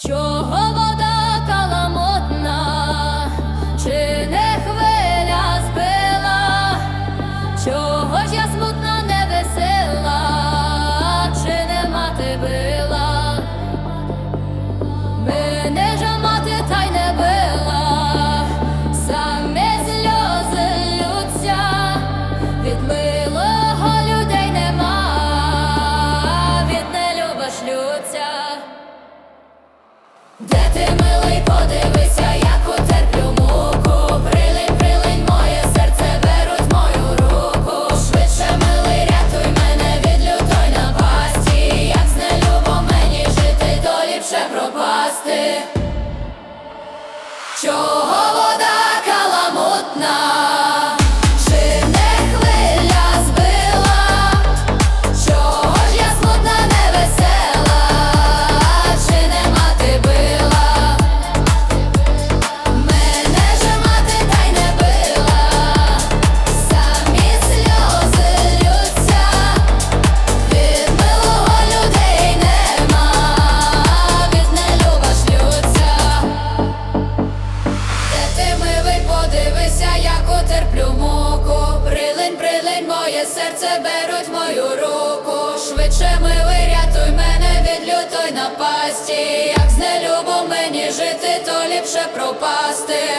Чо ти милий, подивися. Тримають мою руку, швидше ми вирятуй мене від лютої напасті. Як з нелюбом мені жити, то ліпше пропасти.